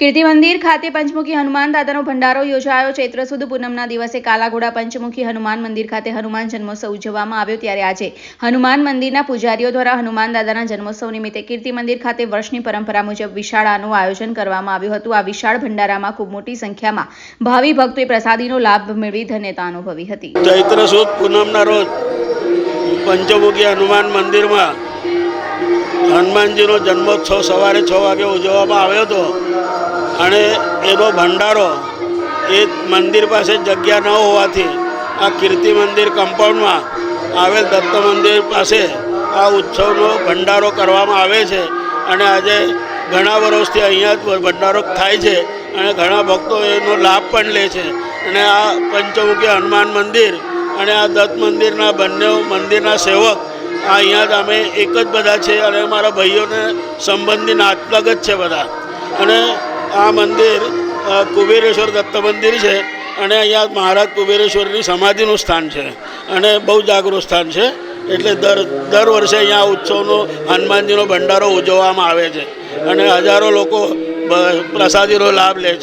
કીર્તિ મંદિર ખાતે પંચમુખી હનુમાન દાદાનો ભંડારો યોજાયો. ચૈત્ર સુદ પૂનમના દિવસે કાલાઘોડા પંચમુખી હનુમાન મંદિર ખાતે હનુમાન જન્મોત્સવ ઉજવવામાં આવ્યો ત્યારે આજે હનુમાન મંદિરના પૂજારીઓ દ્વારા હનુમાન દાદાના જન્મોત્સવ નિમિત્તે કીર્તિ મંદિર ખાતે વર્ષની પરંપરા મુજબ વિશાળાનું આયોજન કરવામાં આવ્યું હતું. આ વિશાળ ભંડારામાં ખૂબ મોટી સંખ્યામાં ભાવિ ભક્તોએ પ્રસાદીનો લાભ મેળવી ધન્યતા અનુભવી હતી. ચૈત્ર સુદ પૂનમના રોજ પંચમુખી હનુમાન મંદિરમાં હનુમાનજીનો જન્મોત્સવ સવારે છ વાગે ઉજવવામાં આવ્યો હતો. અને એનો ભંડારો એ મંદિર પાસે જગ્યા ન હોવાથી આ કીર્તિ મંદિર કમ્પાઉન્ડમાં આવેલ દત્ત મંદિર પાસે આ ઉત્સવનો ભંડારો કરવામાં આવે છે. અને આજે ઘણા વર્ષથી અહીંયા જ ભંડારો થાય છે અને ઘણા ભક્તો એનો લાભ પણ લે છે. અને આ પંચમુખી હનુમાન મંદિર અને આ દત્ત મંદિરના બંને મંદિરના સેવક અહીંયા જ અમે એક જ બધા છે અને મારા ભાઈઓને સંબંધી નાતલગ જ છે બધા. અને આ મંદિર કુબેરેશ્વર દત્ત મંદિર છે અને અહીંયા મહારાજ કુબેરેશ્વરની સમાધિનું સ્થાન છે અને બહુ જાગૃત સ્થાન છે. એટલે દર દર વર્ષે અહીંયા ઉત્સવનો, હનુમાનજીનો ભંડારો ઉજવવામાં આવે છે. અને હજારો લોકો પ્રસાદીનો લાભ લે છે.